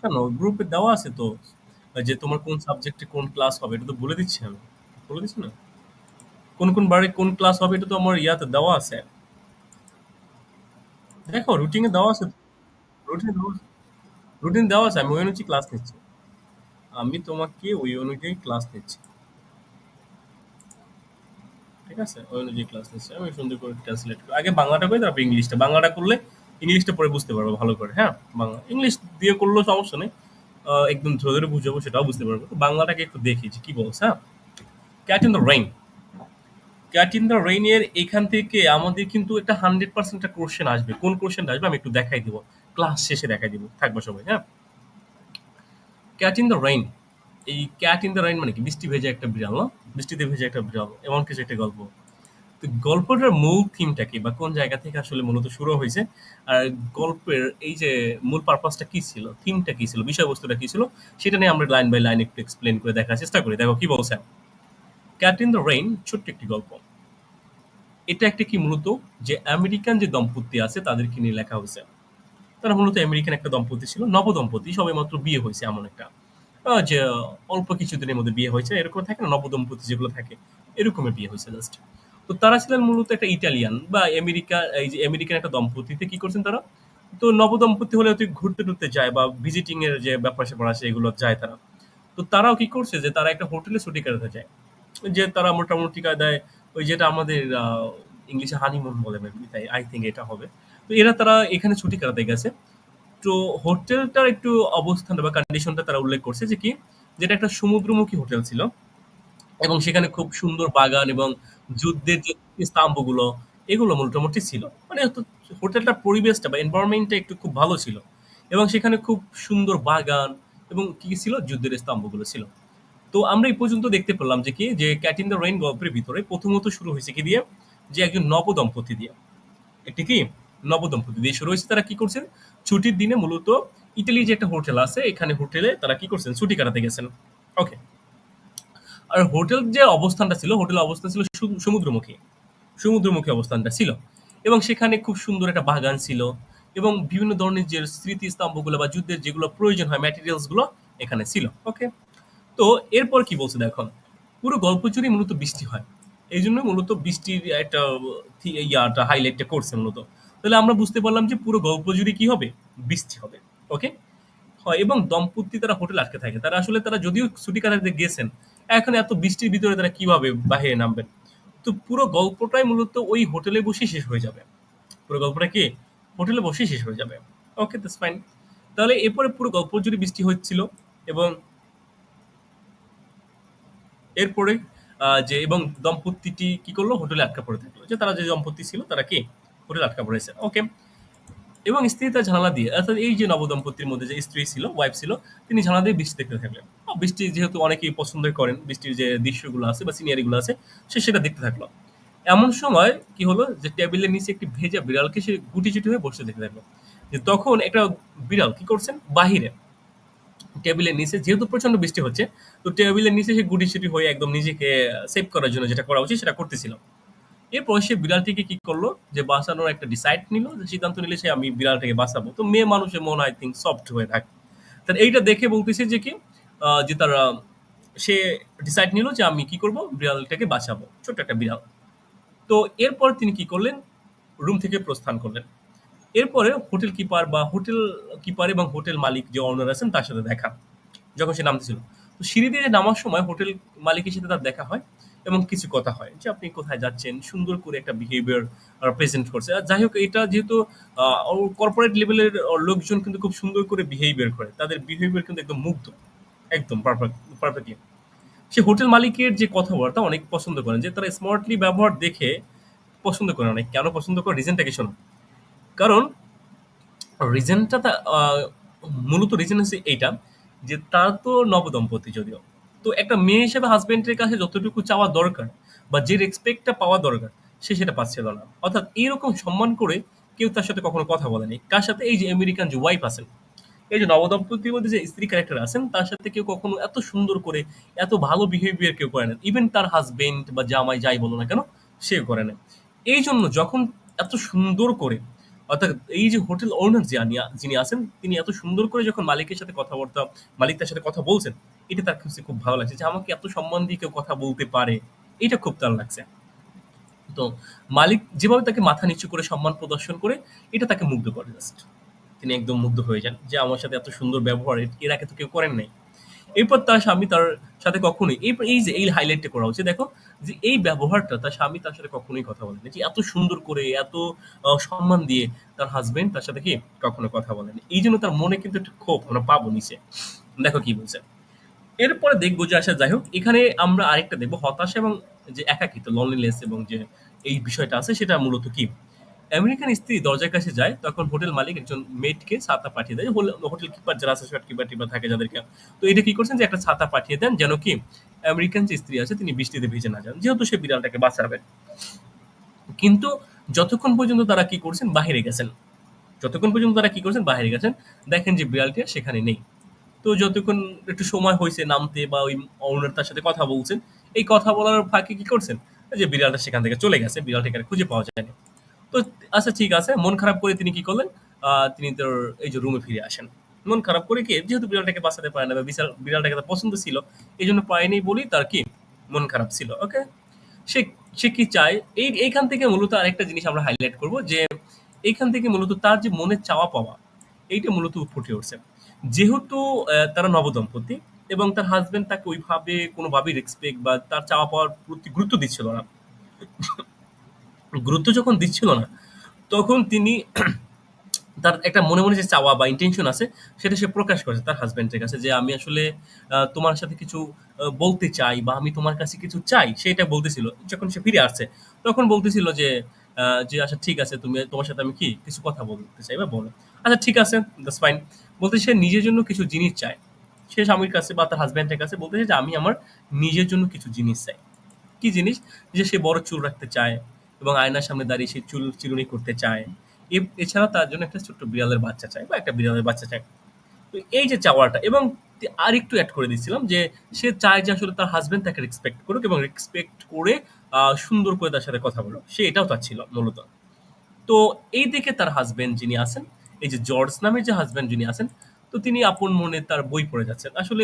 কেন? গ্রুপে দেওয়া আছে তো। যে তোমার কোন সাবজেক্টে কোন ক্লাস হবে এটা তো বলে দিচ্ছি আমি। বলে দিচ্ছি না? কোন, কোন বারে কোন ক্লাস হবে এটা তো আমার ইয়াতে দেওয়া আছে। দেখো রুটিন দেওয়া আছে। রুটিন দেওয়া। রুটিন দেওয়া আছে। আমি ওই অনুযায়ী ক্লাস নিচ্ছি। আমি তোমাকে ওই অনুযায়ী ক্লাস নিচ্ছি। ঠিক আছে? ওই অনুযায়ী ক্লাস নিচ্ছি। আমি সুন্দর করে ট্রান্সলেট করি। আগে বাংলাটা করি তারপর ইংলিশটা। বাংলাটা করলে ইংলিশটা পরে বুঝতে পারব ভালো করে। হ্যাঁ? বাংলা। ইংলিশ দিয়ে করলেও সমস্যা নেই। একদম ধরে, ধরে বুঝাবো সেটাও বুঝতে পারব। বাংলাটাকে একটু দেখি যে কি বলছে, হ্যাঁ? Cat in the rain. Cat in the rain এর এখান থেকে আমাদের কিন্তু একটা 100% একটা কোয়েশ্চেন আসবে। কোন কোয়েশ্চেনটা আসবে আমি একটু দেখাই দিব। ক্লাস শেষে দেখাই দিব। থাকবা সবাই, হ্যাঁ? Cat in the rain. এই ক্যাট ইন দ্য রেইন মানে কি? বৃষ্টি ভেজে একটা বিড়াল, না? বৃষ্টিতে ভেজে একটা বিড়াল। এমন কিছু একটা গল্প। গল্পটার মূল থিমটা কি বা কোন জায়গা থেকে আসলে মূলত শুরু হইছে? আর গল্পের এই যে মূল পারপাসটা কি ছিল? থিমটা কি ছিল? বিষয়বস্তুটা কি ছিল? সেটা নিয়ে আমরা লাইন বাই লাইন একটু এক্সপ্লেন করে দেখার চেষ্টা করি। দেখো, কি বলছে? ক্যাট ইন দ্য রেইন ছোট্ট একটি গল্প। এটা একটা কি মূলত যে আমেরিকান যে দম্পতি আছে, তাদেরকে নিয়ে লেখা হইছে। তারা মূলত আমেরিকান একটা দম্পতি ছিল। নবদম্পতি সবেমাত্র বিয়ে হয়েছে এমন একটা। যে অল্প কিছুদিনের মধ্যে বিয়ে হয়েছে। এরকম থাকে না নবদম্পতি যেগুলো থাকে। এরকমের বিয়ে হয়েছে জাস্ট। তো তারা ছিলেন মূলত একটা ইটালিয়ান বা আমেরিকা, এই যে আমেরিকান একটা দম্পতিতে কি করছেন তারা? তো নবদম্পতি হলে তুই ঘুরতে-টুরতে যায় বা ভিজিটিং এর যে ব্যাপার-স্যাপার আছে এগুলো যায় তারা। তো তারাও কি করছে যে তারা একটা হোটেলে ছুটি কাটাতে যায়। যে তারা মোটামুটি কায়দায় ওই যেটা আমাদের ইংলিশে হানিমুন বলে তাই আই থিংক এটা হবে। তো এরা তারা এখানে ছুটি কাটাতে গেছে। তো হোটেলটার একটু অবস্থান বা কন্ডিশনটা তারা উল্লেখ করছে যে কি? যেটা একটা সমুদ্রমুখী হোটেল ছিল। এবং সেখানে খুব সুন্দর বাগান এবং যুদ্ধের যে স্তম্ভগুলো, এগুলো মোটামুটি ছিল। মানে হোটেলটার পরিবেশটা বা এনভায়রনমেন্ট টা একটু খুব ভালো ছিল। এবং সেখানে খুব সুন্দর বাগান এবং কি ছিল? যুদ্ধের স্তম্ভগুলো ছিল। তো আমরা এই পর্যন্ত দেখতে পেলাম যে কি? যে ক্যাট ইন দ্য রেইন গল্পের ভিতরে প্রথমত শুরু হয়েছে কি দিয়ে? যে একজন নবদম্পতি দিয়ে। একটি কি? নবদম্পতি দিয়ে শুরু হয়েছে তারা কি করছেন? ছুটির দিনে মূলত ইটালি যে একটা হোটেল আছে, এখানে হোটেলে তারা কি করছেন? ছুটি কাটাতে গেছেন। ওকে। আর হোটেল যে অবস্থানটা ছিল, হোটেল অবস্থান ছিল সমুদ্রমুখী। সমুদ্রমুখী অবস্থানটা ছিল। এবং সেখানে খুব সুন্দর একটা বাগান ছিল এবং বিভিন্ন ধরনের যে স্মৃতিস্তম্ভগুলো বা যুদ্ধের যেগুলো প্রয়োজন হয় ম্যাটেরিয়ালসগুলো এখানে ছিল। ওকে? তো এরপর কি বলছে দেখো। পুরো গল্প জুড়েই মূলত বৃষ্টি হয়। এইজন্য মূলত বৃষ্টির একটা ইয়াটা হাইলাইটটা করছে মূলত। তাহলে আমরা বুঝতে পারলাম যে পুরো গল্প জুড়ে কি হবে? বৃষ্টি হবে। ওকে? হয় এবং দম্পতি তারা হোটেলে আটকে থাকে। তারা আসলে তারা যদিও ছুটি কাটাতে গেছেন, এখন এত বৃষ্টির ভিতরে তারা কীভাবে বাহিরে নামবেন? তো পুরো গল্পটাই মূলত ওই হোটেলে বসেই শেষ হয়ে যাবে। পুরো গল্পটা কি? হোটেলে বসেই শেষ হয়ে যাবে। Okay that's fine. তাহলে এরপরে পুরো গল্প জুড়ে বৃষ্টি হচ্ছিল এবং এরপরে যে এবং দম্পতিটি কি করল? হোটেলে আটকা পড়ে থাকল। যে তারা যে দম্পতি ছিল, তারা কি? হোটেলে আটকা পড়েছে। ওকে। এবং স্ত্রী তার জানালা দিয়ে অর্থাৎ এই যে নবদম্পতির মধ্যে যে স্ত্রী ছিল, ওয়াইফ ছিল, তিনি জানালা দিয়ে বৃষ্টি দেখতে থাকলেন। বৃষ্টি যেহেতু অনেকেই পছন্দ করেন, বৃষ্টির যে দৃশ্যগুলো আছে বা সিনারিগুলো আছে, সে সেটা দেখতে থাকল। এমন সময় কি হলো? যে টেবিলের নিচে একটি ভেজা বিড়ালকে সে গুটি-চুটি হয়ে বসে দেখতে থাকল। যে তখন একটা বিড়াল কি করছেন? বাহিরে টেবিলের নিচে যেহেতু প্রচণ্ড বৃষ্টি হচ্ছে, তো টেবিলের নিচে সে গুটি-সুটি হয়ে একদম নিজেকে সেভ করার জন্য যেটা করা উচিত সেটা করতেছিল। এরপর সে বিড়ালটিকে কি করল? যে বাঁচানোর একটা ডিসাইড নিল, যে সিদ্ধান্ত নিলে সে আমি বিড়ালটাকে বাঁচাবো। তো মেয়ে মানুষের মন আই থিংক সফট হয়ে থাকে। তাহলে এইটা দেখে বলতেছে যে কি? যে তারা সে ডিসাইড নিল যে আমি কি করব? বিড়ালটাকে বাঁচাবো। ছোট্ট একটা বিড়াল। তো এরপর তিনি কি করলেন? রুম থেকে প্রস্থান করলেন। এরপরে হোটেল কিপার বা হোটেল কিপার এবং হোটেল মালিক যে ওনার আছেন তার সাথে দেখা। যখন সে নামতেছিল। তো সিঁড়ি দিয়ে নামার সময় হোটেল মালিকের সাথে তার দেখা হয় এবং কিছু কথা হয়। যে আপনি কোথায় যাচ্ছেন? সুন্দর করে একটা বিহেভিয়ার প্রেজেন্ট করছে। আর যাই হোক, এটা যেহেতু কর্পোরেট লেভেলের লোকজন কিন্তু খুব সুন্দর করে বিহেভিয়ার করে। তাদের বিহেভিয়ার কিন্তু একদম মুগ্ধ। একদম পারফেক্ট পারফেক্টলি। সে হোটেল মালিকের যে কথাবার্তা অনেক পছন্দ করেন। যে তারা স্মার্টলি ব্যবহার দেখে পছন্দ করেন অনেক। কেন পছন্দ করে? রিজনটা কি শোনো। কারণ রিজনটা মূলত রিজন হচ্ছে এইটা, যে তারা তো নবদম্পতি যদিও। তো একটা মেয়ে হিসেবে হাসব্যান্ডের কাছে যতটুকু চাওয়া দরকার বা যে রেসপেক্ট টা পাওয়া দরকার, সে সেটা পাচ্ছিল না। অর্থাৎ এইরকম সম্মান করে কেউ তার সাথে কখনো কথা বলেনি। কার সাথে? এই যে আমেরিকান যে ওয়াইফ আছেন। এই যে নবদম্পতির মধ্যে যে স্ত্রী ক্যারেক্টার আছেন, তার সাথে কেউ কখনো এত সুন্দর করে, এত ভালো বিহেভিয়ার কেউ করে না। ইভেন তার হাজবেন্ড বা জামাই যাই বলো না কেন, সেও করে না। এই জন্য যখন এত সুন্দর করে অর্থাৎ এই যে হোটেল ওনার যিনি আছেন তিনি এত সুন্দর করে যখন মালিকের সাথে কথাবার্তা মালিক তার সাথে কথা বলছেন, এটা তার কাছে খুব ভালো লাগছে যে আমাকে এত সম্মান দিয়ে কেউ কথা বলতে পারে। এটা খুব তার লাগছে। তো মালিক যেভাবে তাকে মাথা নিচু করে সম্মান প্রদর্শন করে, এটা তাকে মুগ্ধ করে জাস্ট। তিনি একদম মুগ্ধ হয়ে যান যে আমার সাথে এত সুন্দর ব্যবহার এর আগে তো কেউ করেন নাই। এরপর তার স্বামী তার সাথে কখনোই, এই এই যে, এই হাইলাইটটা করা হচ্ছে, দেখো যে, এই ব্যবহারটা তার স্বামী তার সাথে কখনোই কথা বলেনি। যে, এত সুন্দর করে, এত সম্মান দিয়ে তার হাসব্যান্ড তার সাথে কি কখনো কথা বলেনি। এইজন্য তার মনে কিন্তু একটু ক্ষোভ আমরা পাবো নিচে। দেখো কি বলছে। এরপরে দেখব যে আসা যাই হোক, এখানে আমরা আরেকটা দেখব হতাশা এবং যে, একাকিত্ব, loneliness এবং যে, এই বিষয়টা আছে, সেটা মূলত কি? আমেরিকান স্ত্রী দরজার কাছে যায় তখন হোটেল মালিক একজন মেয়েটকে ছাতা পাঠিয়ে দেয়। হোটেল কিপার যারা আছে শট কিপার টিপার থাকে যাদেরকে। তো এটা কি করছেন যে একটা ছাতা পাঠিয়ে দেন যেন কি আমেরিকান যে স্ত্রী আছে তিনি বৃষ্টিতে ভিজে না যান। যেহেতু সে বিড়ালটাকে বাঁচাবেন। কিন্তু যতক্ষণ পর্যন্ত তারা কি করছেন বাহিরে গেছেন। যতক্ষণ পর্যন্ত তারা কি করছেন বাহিরে গেছেন, দেখেন যে বিড়ালটি সেখানে নেই। তো যতক্ষণ একটু সময় হয়েছে নামতে বা ওই ওনার তার সাথে কথা বলছেন, এই কথা বলার ফাঁকে কি করছেন? যে বিড়ালটা সেখান থেকে চলে গেছে। বিড়ালটাকে খুঁজে পাওয়া যায়নি। তো আচ্ছা ঠিক আছে। মন খারাপ করে তিনি কি করলেন? তিনি তোর এই যে রুমে ফিরে আসেন। মন খারাপ করে কি যেহেতু বিড়ালটাকে বাঁচাতে পারে না বিশাল বিড়ালটাকে তার পছন্দ ছিল, এই জন্য পারেনি বলেই তার কি মন খারাপ ছিল। ওকে? সে সে কি চায়? এই এইখান থেকে মূলত আরেকটা জিনিস আমরা হাইলাইট করব যে এইখান থেকে মূলত তার যে মনের চাওয়া পাওয়া, এইটা মূলত ফুটে উঠছে। যেহেতু তারা নবদম্পতি এবং তার হাসব্যান্ড তাকে ওইভাবে কোনোভাবেই রেসপেক্ট বা তার চাওয়া পাওয়ার প্রতি গুরুত্ব দিচ্ছিল না। গুরুত্ব যখন দিচ্ছিল না, তখন তিনি তার একটা মনে, মনে যে চাওয়া বা ইন্টেনশন আছে সেটা সে প্রকাশ করেছে তার হাজব্যান্ডের কাছে যে আমি আসলে তোমার সাথে কিছু বলতে চাই বা আমি তোমার কাছে কিছু চাই সেটা বলতেছিল। যখন সে ফিরে আসছে তখন বলতেছিল যে যে আচ্ছা ঠিক আছে তুমি তোমার সাথে আমি কি কিছু কথা বলতে চাই বা বলো। আচ্ছা ঠিক আছে দ্যাটস ফাইন। বলতে সে নিজের জন্য কিছু জিনিস চায়। সে স্বামীর কাছে বা তার হাজব্যান্ডের কাছে বলতেছে যে আমি আমার নিজের জন্য কিছু জিনিস চাই। কি জিনিস? যে সে বড় চুল রাখতে চায় এবং আয়নার সামনে দাঁড়িয়ে সে চুল চিরুনি করতে চায়। এছাড়া তার জন্য একটা ছোট্ট বিড়ালের বাচ্চা চায় বা একটা বিড়ালের বাচ্চা চায়। তো এই যে চাওয়াটা এবং তে আরেকটু অ্যাড করে দিচ্ছিলাম যে সে চায় যে আসলে তার হাসব্যান্ড তাকে রেসপেক্ট করুক এবং রেসপেক্ট করে সুন্দর করে তার সাথে কথা বলুক। সে এটাও তার ছিল মূলত। তো এই দিকে তার হাসব্যান্ড যিনি আছেন, এই যে জর্জ নামের যে হাসব্যান্ড যিনি আছেন, তো তিনি আপন মনে তার বই পড়ে যাচ্ছেন। আসলে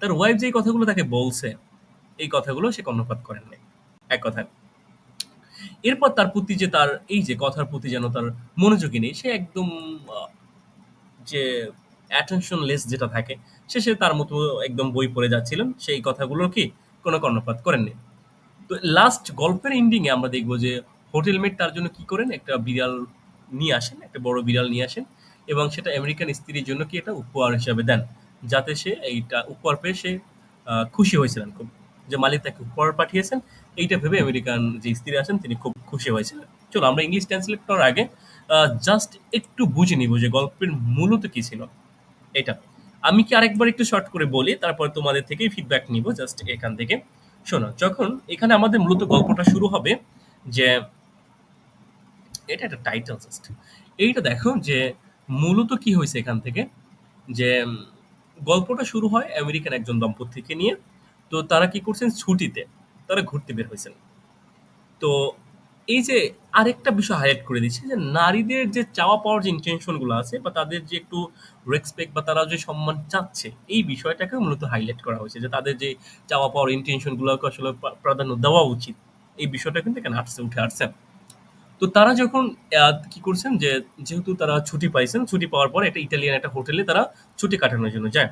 তার ওয়াইফ যে কথাগুলো তাকে বলছে, এই কথাগুলো সে কর্ণপাত করেন নাই। এক কথায়। এরপর তার প্রতি যে তার এই যে কথার প্রতি যেন তার মনোযোগী নেই। সে একদম যে attentionless যেটা থাকে, সে সে তার মতো একদম বই পড়ে যাচ্ছিলেন। সেই কথাগুলোর কি কোন কর্ণপাত করেননি। তো লাস্ট গল্পের এন্ডিং এ আমরা দেখব যে হোটেল মেট তার জন্য কি করেন? একটা বিড়াল নিয়ে আসেন, একটা বড় বিড়াল নিয়ে আসেন এবং সেটা আমেরিকান স্ত্রীর জন্য কি এটা উপহার হিসাবে দেন। যাতে সে এইটা উপহার পেয়ে সে খুশি হয়েছিলেন খুব। যে মালিক তাকে উপহার পাঠিয়েছেন, এইটা ভেবে আমেরিকান যে স্ত্রী আছেন তিনি খুব খুশি হয়েছিলেন। চলো আমরা ইংলিশ ট্রান্সলেট করার আগে জাস্ট একটু বুঝে নিব যে গল্পের মূলত কি ছিল? এটা। আমি কি আরেকবার একটু শর্ট করে বলি, তারপর তোমাদের থেকেই ফিডব্যাক নিব জাস্ট এখান থেকে। শোনো, যখন এখানে আমাদের মূলত গল্পটা শুরু হবে যে এটা একটা টাইটেল জাস্ট। এইটা দেখো যে মূলত কি হয়েছে এখান থেকে যে গল্পটা শুরু হয় আমেরিকান একজন দম্পতিকে নিয়ে। তো তারা কি করছেন ছুটিতে। তারা ঘুরতে বের হয়েছেন তো এই যে আরেকটা বিষয় হাইলাইট করে দিচ্ছে যে নারীদের যে চাওয়া পাওয়ার যে ইনটেনশনগুলো আছে বা তাদের যে একটু রেসপেক্ট বা তারা যে সম্মান চাচ্ছে, এই বিষয়টাকে মূলত হাইলাইট করা হয়েছে যে তাদের যে চাওয়া পাওয়ার ইনটেনশন গুলোকে আসলে প্রাধান্য দেওয়া উচিত। এই বিষয়টা কিন্তু এখানে আসছে উঠে আসছে। তো তারা যখন কি করছেন যে যেহেতু তারা ছুটি পাইছেন, ছুটি পাওয়ার পরে একটা ইটালিয়ান একটা হোটেলে তারা ছুটি কাটানোর জন্য যায়।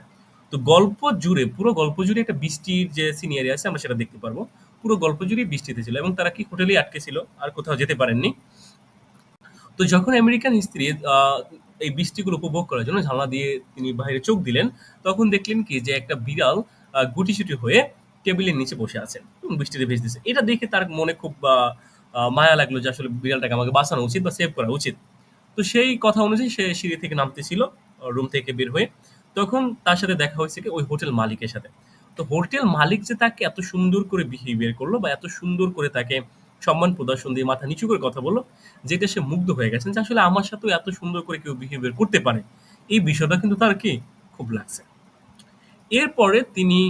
তো গল্প জুড়ে পুরো গল্প জুড়ে একটা বৃষ্টির যে সিনারি আছে আমরা সেটা দেখতে পারব। পুরো গল্প জুড়ে বৃষ্টিতে ছিল এবং তারা কি হোটেলেই আটকে ছিল। আর কোথাও যেতে পারেননি। তো যখন আমেরিকান স্ত্রী এই বৃষ্টিগুলো উপভোগ করার জন্য জানালা দিয়ে তিনি বাইরে চোখ দিলেন, তখন দেখলেন কি যে একটা বিড়াল আ গুটিসুটি হয়ে টেবিলের নিচে বসে আছে এবং বৃষ্টিতে ভিজতেছে। এটা দেখে তার মনে খুব মায়া লাগল যে আসলে বিড়ালটাকে আমাকে বাঁচানো উচিত বা সেভ করা উচিত। তো সেই কথা অনুযায়ী সে সিঁড়ি থেকে নামতেছিল রুম থেকে বের হয়ে। তখন তার সাথে দেখা হয়েছে কি ওই হোটেল মালিকের সাথে। তো হোটেল মালিক যে তাকে এত সুন্দর করে বিহেভিয়ার করল বা এত সুন্দর করে তাকে সম্মান প্রদর্শন দিয়ে মাথা নিচু করে কথা বলল, যেটা সে মুগ্ধ হয়ে গেছেন যে আসলে আমার সাথেও এত সুন্দর করে কেউ বিহেভিয়ার করতে পারে। এই বিষয়টা কিন্তু তার কি খুব লাগছে। এরপরে তিনি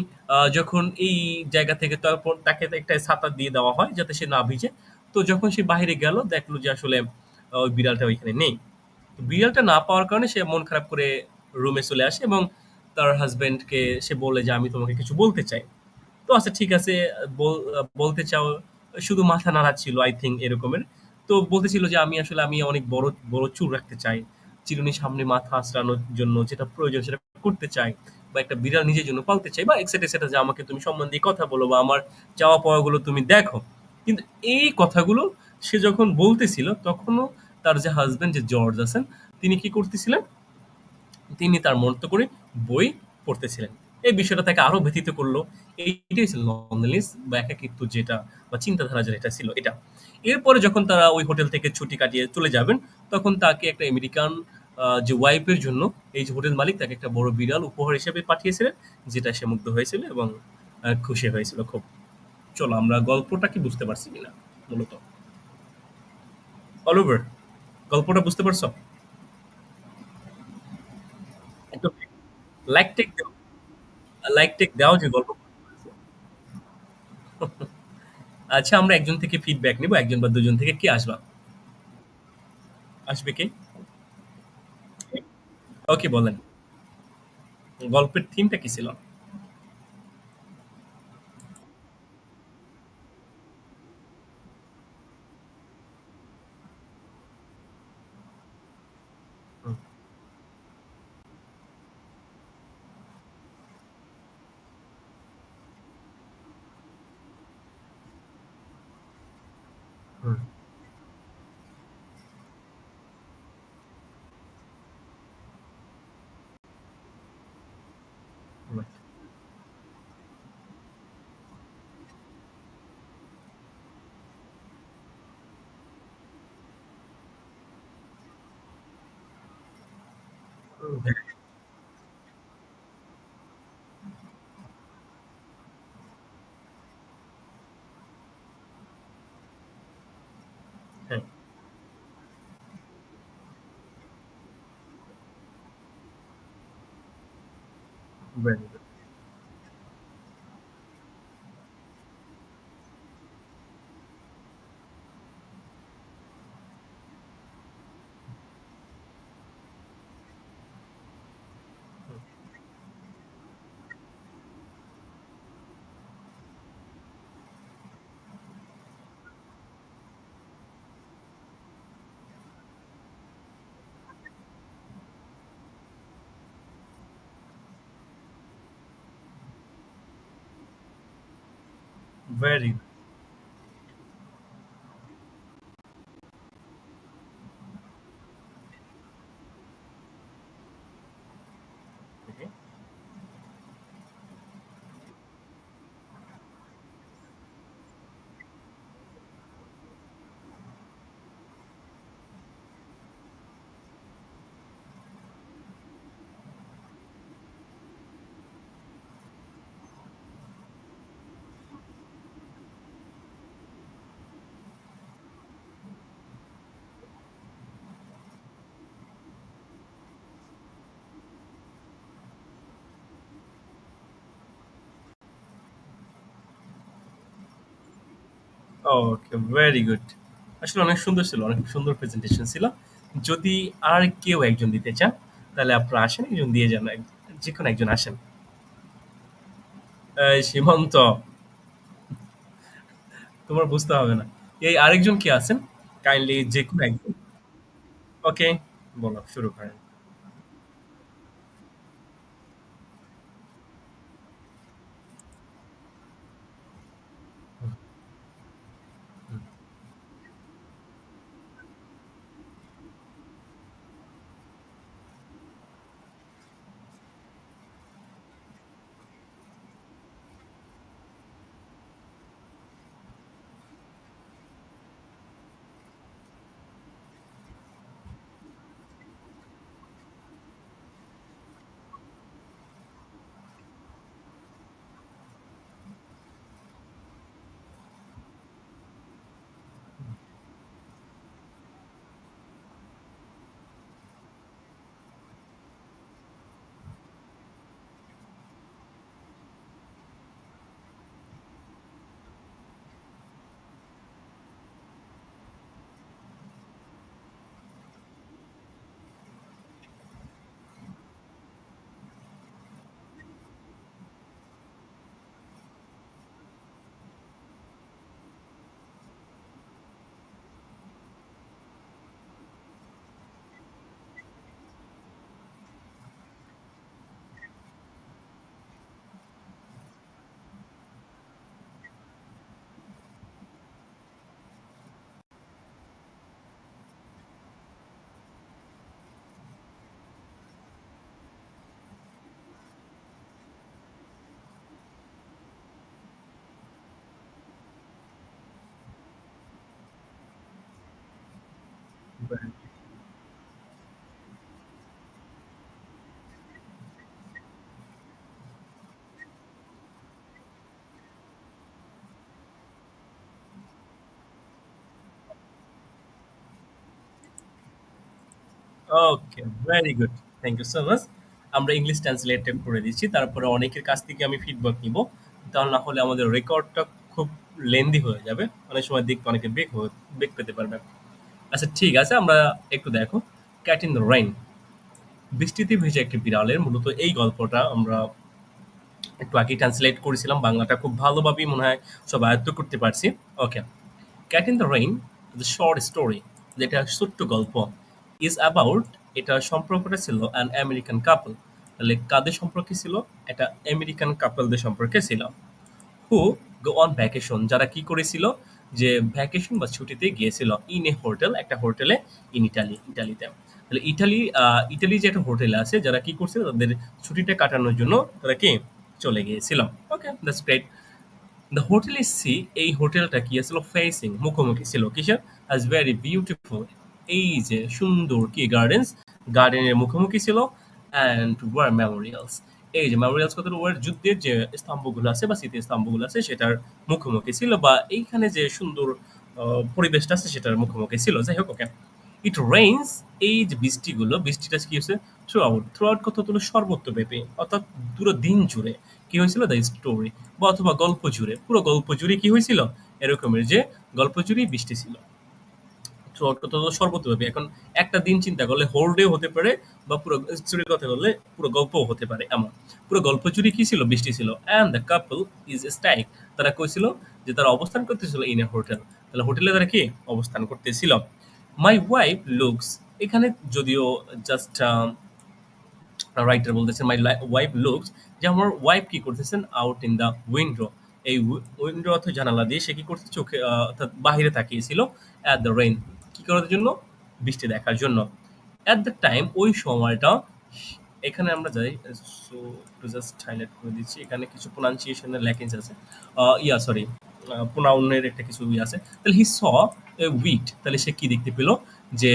যখন এই জায়গা থেকে তারপর তাকে একটা ছাতা দিয়ে দেওয়া হয় যাতে সে না ভিজে। তো যখন সে বাহিরে গেল, দেখল যে আসলে ওই বিড়ালটা ওইখানে নেই। বিড়ালটা না পাওয়ার কারণে সে মন খারাপ করে রুমে চলে আসে এবং তার হাসব্যান্ডকে সে বলে যে, আমি তোমাকে কিছু বলতে চাই। তো আচ্ছা ঠিক আছে, বল- বলতে চাও, শুধু মাথা নাড়াচ্ছিল আই থিঙ্ক এরকমের। তো বলতেছিল যে, আমি আসলে, আমি অনেক বড় বড় চুল রাখতে চাই। চিরুনির সামনে মাথা আঁচড়ানোর জন্য যেটা প্রয়োজন, সেটা করতে চাই বা একটা বিড়াল নিজের জন্য পালতে চাই বা এক্সেট্রা সেটা যে আমাকে তুমি সম্মান দিয়ে কথা বলো বা আমার চাওয়া পাওয়াগুলো তুমি দেখো। কিন্তু এই কথাগুলো সে যখন বলতেছিল, তখনও তার যে হাজবেন্ড যে জর্জ আছেন, তিনি কি করতেছিলেন? তিনি তার মতো করে বই পড়তেছিলেন। এই বিষয়টা তাকে আরও ব্যথিত করল। এইটাই ছিল লনলিনেস বা একাকিত্ব যেটা বা চিন্তাধারা যেটা ছিল এটা। এরপরে যখন তারা ওই হোটেল থেকে ছুটি কাটিয়ে চলে যাবেন, তখন তাকে একটা আমেরিকান যে ওয়াইফের জন্য এই যে হোটেল মালিক তাকে একটা বড় বিড়াল উপহার হিসেবে পাঠিয়েছিলেন, যেটা সে মুগ্ধ হয়েছিল এবং খুশি হয়েছিল খুব। চলো আমরা গল্পটা কি বুঝতে পারছি কিনা, মূলত? অল ওভার গল্পটা বুঝতে পারছ? যে গল্প আচ্ছা আমরা একজন থেকে ফিডব্যাক নিব, একজন বা দুজন থেকে কি আসবা? আসবে কে? ওকে বলেন। গল্পের থিমটা কি ছিল? হুম, হুম, হ্যাঁ হ্যাঁ very good. very okay very good আসলে অনেক সুন্দর ছিল, অনেক সুন্দর প্রেজেন্টেশন ছিল। যদি আর কেউ একজন দিতে চান, তাহলে আপনারা আসেন, একজন দিয়ে যান যে কোনো একজন আসেন। সীমান্ত। তোমার বুঝতে হবে না। এই আরেকজন কি আছেন? কাইন্ডলি যে কোনো একজন। ওকে বলো, শুরু করেন। Okay, very good. Thank you so much. আমরা ইংলিশ ট্রান্সলেটেড করে দিচ্ছি। তারপরে অনেকের কাছ থেকে আমি ফিডব্যাক নিব তা না হলে আমাদের রেকর্ডটা খুব লেন্দি হয়ে যাবে। অনেক সময় দেখতে অনেকে হয়ে বেগ পেতে পারবে। আচ্ছা ঠিক আছে, আমরা একটু দেখো। Cat in the rain. বৃষ্টিতে ভেজে একটি বিড়ালের মূলত এই গল্পটা আমরা একটু আগে ট্রান্সলেট করেছিলাম। বাংলাটা খুব ভালোভাবেই মনে হয় সব আয়ত্ত করতে পারছি। Okay. Cat in the rain the short story যেটা ছোট্ট গল্প ইজ অ্যাবাউট এটা সম্পর্কটা ছিল অ্যান আমেরিকান কাপল তাহলে কাদের সম্পর্কে ছিল? এটা আমেরিকান কাপলদের সম্পর্কে ছিল। হু গো অন ভ্যাকেশন যারা কি করেছিল? যে ভ্যাকেশন বা ছুটিতে গিয়েছিল ইন এ হোটেল একটা হোটেলে ইন ইটালি ইটালিতে তাহলে ইটালি ইটালি যে একটা হোটেল আছে, যারা কি করছিল? তাদের ছুটিটা কাটানোর জন্য তারা কি? চলে গিয়েছিল। Okay that's great the hotel is sea এই হোটেলটা কি? ছিল ফেসিং মুখোমুখি ছিল কিসের? অ্যাজ ভেরি বিউটিফুল এই যে সুন্দর কি গার্ডেন্স গার্ডেনের মুখোমুখি ছিল অ্যান্ড ওয়ার মেমোরিয়ালস এই যে মেমোরিয়ালস কত ওয়ার যুদ্ধের যে স্তম্ভগুলো আছে বা স্মৃতি স্তম্ভগুলো আছে, সেটার মুখোমুখি ছিল বা এইখানে যে সুন্দর পরিবেশটা আছে, সেটার মুখোমুখি ছিল। যাই হোক ওকে ইট রেইনস এই যে বৃষ্টিগুলো, বৃষ্টিটা কি হচ্ছে থ্রু আউট থ্রু আউট কত হলো সর্বত্রব্যাপী, অর্থাৎ পুরো দিন জুড়ে কি হয়েছিল? দ্য স্টোরি বা অথবা গল্প জুড়ে, পুরো গল্প জুড়ে কি হয়েছিল? এরকমের যে গল্প জুড়েই বৃষ্টি ছিল। কত সর্বত্রব্যাপী এখন একটা দিন চিন্তা করলে হোল ডে হতে পারে বা পুরো স্টোরির কথা বললে পুরো গল্পও হতে পারে এমন। পুরো গল্প জুড়ে কি ছিল? বৃষ্টি ছিল। And the couple is staying তারা কইছিল যে তারা অবস্থান করতেছিল ইন এ হোটেল তাহলে হোটেলে তারা কি? অবস্থান করতেছিল। মাই ওয়াইফ লুকস এখানে যদিও জাস্ট রাইটার বলতেছেন মাই ওয়াইফ লুকস যে আমার ওয়াইফ কি করতেছেন? আউট ইন দ্য উইন্ডো এই উইন্ডো অর্থ জানালা দিয়ে সে কি করতে চোখে অর্থাৎ বাহিরে তাকিয়েছিল। অ্যাট দ্য রেইন কি করার জন্য? বৃষ্টি দেখার জন্য। অ্যাট দ্য টাইম ওই সময়টা এখানে আমরা যাই সো একটু জাস্ট হাইলাইট করে দিচ্ছি, এখানে কিছু প্রোনাউন্সিয়েশনের ল্যাকিংস আছে। ইয়া সরি প্রোনাউনের একটা কিছু ইয়ে আছে। তাহলে হি স উইট তাহলে সে কি দেখতে পেল? যে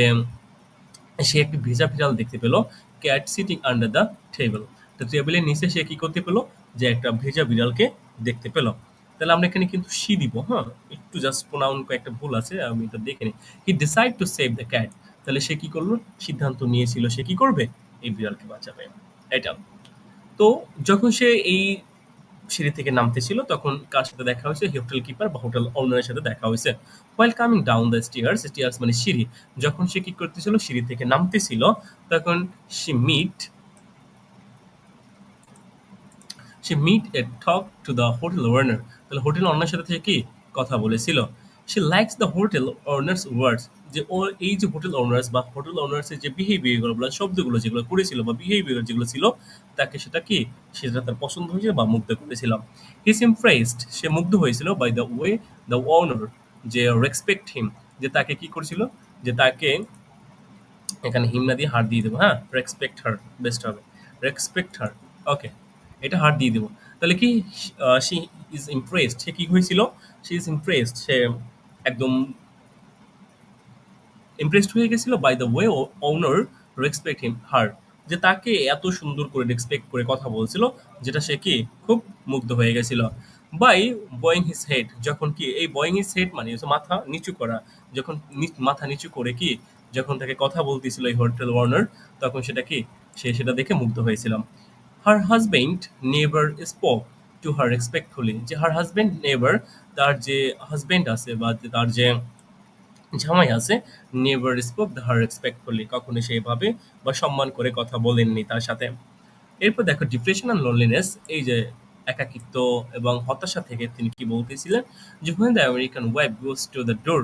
সে একটি ভেজা বিড়াল দেখতে পেল cat sitting under the table তো টেবিলের নিচে সে কি করতে পেল? যে একটা ভেজা বিড়ালকে দেখতে পেল। তাহলে আমরা এখানে কিন্তু সি দিব হ্যাঁ? একটু জাস্ট প্রোনাউন কয়েকটা ভুল আছে, আমি এটা দেখে নিই। He decide to save the cat তাহলে সে কি করল? সিদ্ধান্ত নিয়েছিল সে কি করবে? এই বিড়ালকে বাঁচাবে। এটা। তো যখন সে এই সিঁড়ি থেকে নামতেছিল তখন কার সাথে দেখা হয়েছে? হোটেল কিপার বা হোটেল ওনারের সাথে দেখা হয়েছে। Well coming down the stairs stairs মানে সিঁড়ি, যখন সে কি করতেছিল সিঁড়ি থেকে নামতেছিল তখন সে meet say meet a talk to the hotel owner তাহলে হোটেল ওনার সাথে থেকে কি? কথা বলেছিল। সে likes the hotel owners words যে ও, এই যে হোটেল ওনার্স বা হোটেল ওনার্সের যে বিহেভিয়ারগুলো শব্দগুলো যেগুলো করেছিল বা বিহেভিয়ার যেগুলো ছিল, তাকে সেটা কি? সেটা তার পছন্দ হয়েছে বা মুগ্ধ করেছিল হিস ইমপ্রেসড সে মুগ্ধ হয়েছিল by the way the owner যে রেসপেক্ট হিম যে তাকে কি করেছিল? যে তাকে এখানে হিম না দিয়ে হার দিয়ে দেবো হ্যাঁ? রেসপেক্ট হার বেস্ট হবে। রেসপেক্ট হার ওকে এটা হার দিয়ে দেবো। তাহলে কি সি ইজ ইমপ্রেসড সে কি হয়েছিল? সি ইজ ইমপ্রেসড সে একদম ইমপ্রেসড হয়ে গেছিল by the way owner respect him her যে তাকে এত সুন্দর করে রেসপেক্ট করে কথা বলছিল, যেটা সে কি, খুব মুগ্ধ হয়ে গেছিল। বাই বয়িং হিস হেড যখন কি, এই বয়িং হিস হেড মানে মাথা নিচু করা। যখন মাথা নিচু করে কি, যখন তাকে কথা বলতেছিল এই হোটেল ওয়ার্নার তখন সেটা কি, সে সেটা দেখে মুগ্ধ হয়েছিলাম। Her husband never spoke to her respectfully যে হার হাজবেন্ড নেভার তার যে হাজবেন্ড আছে বা তার যে জামাই আছে never spoke the her respectfully কখনো সেইভাবে বা সম্মান করে কথা বলেননি তার সাথে। এরপর দেখো ডিপ্রেশন অ্যান্ড লোনলিনেস এই যে একাকিত্ব এবং হতাশা থেকে তিনি কি বলতেছিলেন? যখন the American wife goes to the door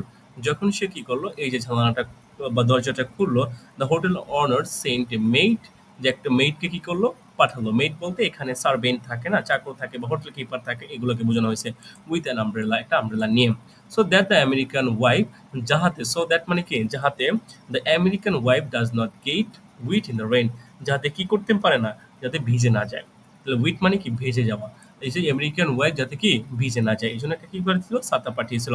যখন সে কি করল? এই যে জানালাটা বা দরজাটা খুললো the hotel owner sent a maid যে একটা মেইডকে কি করল? পাঠালো। মেড বলতে এখানে সার্ভেন্ট থাকে না, চাকর থাকে বা হোটেল কিপার থাকে, এগুলোকে বোঝানো হয়েছে উইথ অ্যান আমব্রেলা একটা umbrella name so that the American wife যাহাতে সো দ্যাট মানে কি? যাহাতে the American wife does not get wet in the rain যাহাতে কি করতে পারে না? যাতে ভিজে না যায়। তাহলে উইথ মানে কি? ভেজে যাওয়া। এই যে আমেরিকান ওয়াইফ যাতে কি ভিজে না যায় এই জন্য একটা কি করেছিল? ছাতা পাঠিয়েছিল।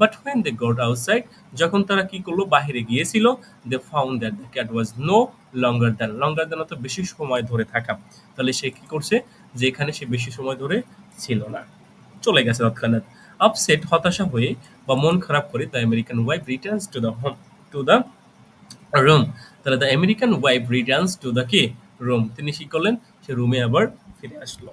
But when they got outside যখন তারা কি করল? বাহিরে গিয়েছিল they found that the cat was no longer than longer than অত বেশি সময় ধরে থাকা। তাহলে সে কি করছে? যে এখানে সে বেশি সময় ধরে ছিল না। চলে গেছে তৎক্ষণাৎ। আপসেট হতাশা হয়ে বা মন খারাপ করে the American wife returns to the home to the room তাহলে the American wife returns to the কি? রুম তিনি কি করলেন? সে রুমে আবার ফিরে আসলো।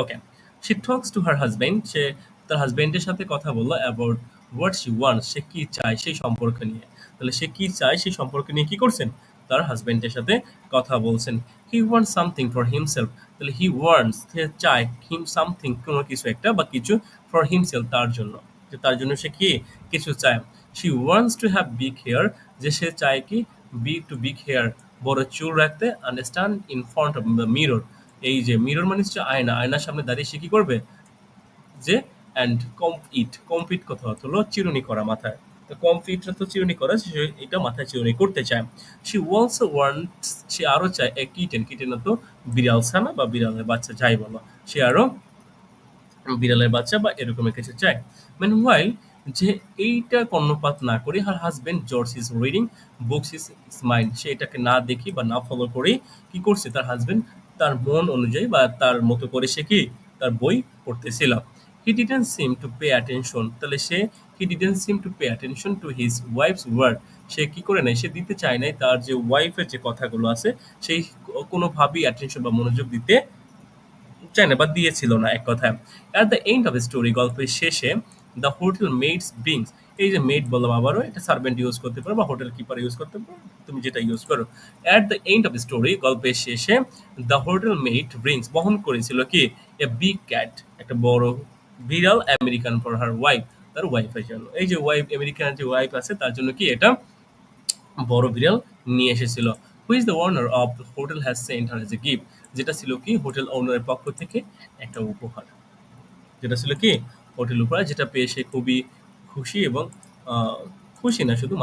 Okay she talks to her husband সে তার হাজবেন্ডের সাথে কথা বলল অ্যাবাউট হোয়াট শি ওয়ান্টস সে কি চায় সেই সম্পর্ক নিয়ে। তাহলে সে কি চায় সেই সম্পর্ক নিয়ে কি করছেন? তার হাজবেন্ডের সাথে কথা বলছেন। He want something for himself তাহলে হি ওয়ান্টস সে চায় হিম সামথিং কোনো কিছু একটা বা কিছু ফর হিমসেলফ তার জন্য। যে তার জন্য সে কি কিছু চায়। She wants to have big hair যে সে চায় কি বি টু বিগ হেয়ার বড় চুল রাখতে understand in front of the mirror এই যে মিরর মানে হচ্ছে আয়না, আয়নার সামনে দাঁড়িয়ে সে কি করবে? যে অ্যান্ড কমপ্লিট কমপ্লিট কথা হলো চিরুনি করা মাথায়। তো কমপ্লিটটা তো চিরুনি করা, সে এটা মাথায় চিরুনি করতে চায়। সে অলসো ওয়ান্টস সে আরও চায় এ কিটেন কিটেন তো বিড়াল ছানা বা বিড়ালের বাচ্চা, যাই বলো। সে আরও বিড়ালের বাচ্চা বা এরকমের কিছু চায়। মেন ওয়াইল যে এইটা কর্ণপাত না করে her husband George is reading books his mind সে এটাকে না দেখি বা না ফলো করে কি করছে? তার হাজবেন্ড তার মন অনুযায়ী বা তার মতো করে সে কি তার বই পড়তেছিল। He didn't seem to pay attention তাহলে সে he didn't seem to pay attention to his wife's word সে কি করে নাই? সে দিতে চায় নাই তার যে ওয়াইফের যে কথাগুলো আছে, সেই কোনোভাবেই অ্যাটেনশন বা মনোযোগ দিতে চায় না বা দিয়েছিল না এক কথায়। At the end of story গল্পের শেষে দ্য হোটেল মেডস বিংস এই যে মেড বললাম আবারও, এটা সার্ভেন্ট ইউজ করতে পারো বা হোটেল কিপার ইউজ করতে পারো, তুমি যেটা ইউজ করো। At the end of story গল্পের শেষে দ্য হোটেল মেড ব্রিংস বহন করেছিল কি? এ বিগ ক্যাট একটা বড় বিড়াল আমেরিকান ফর হার ওয়াইফ তার ওয়াইফের জন্য। এই যে ওয়াইফ আমেরিকান যে ওয়াইফ আছে, তার জন্য কি এটা? বড় বিড়াল নিয়ে এসেছিল। Who's the owner of hotel has sent her as a gift যেটা ছিল কি? হোটেল ওনারের পক্ষ থেকে একটা উপহার। যেটা ছিল কি? হোটেল উপহার, যেটা পেয়ে সে খুবই খুশি এবং খুশি না শুধু